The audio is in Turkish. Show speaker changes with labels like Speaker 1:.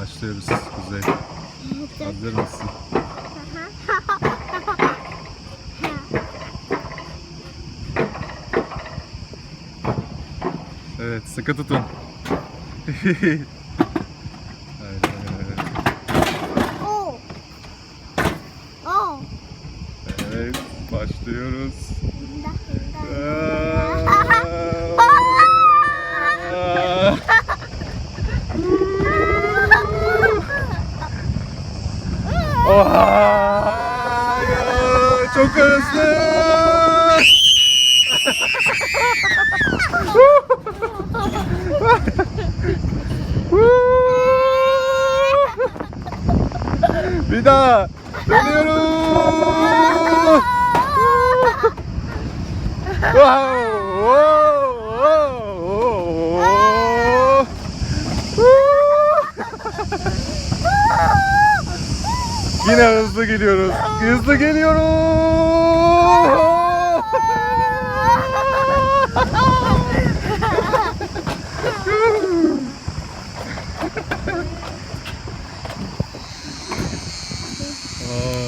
Speaker 1: Başlıyoruz Kuzey. Hazır mısın? Evet sıkı tutun. Öyle.
Speaker 2: Oo. Oo.
Speaker 1: Evet başlıyoruz. Ohio Chokers! 미다 레디오루 와우 Yine hızlı geliyoruz. Hızlı geliyoruz.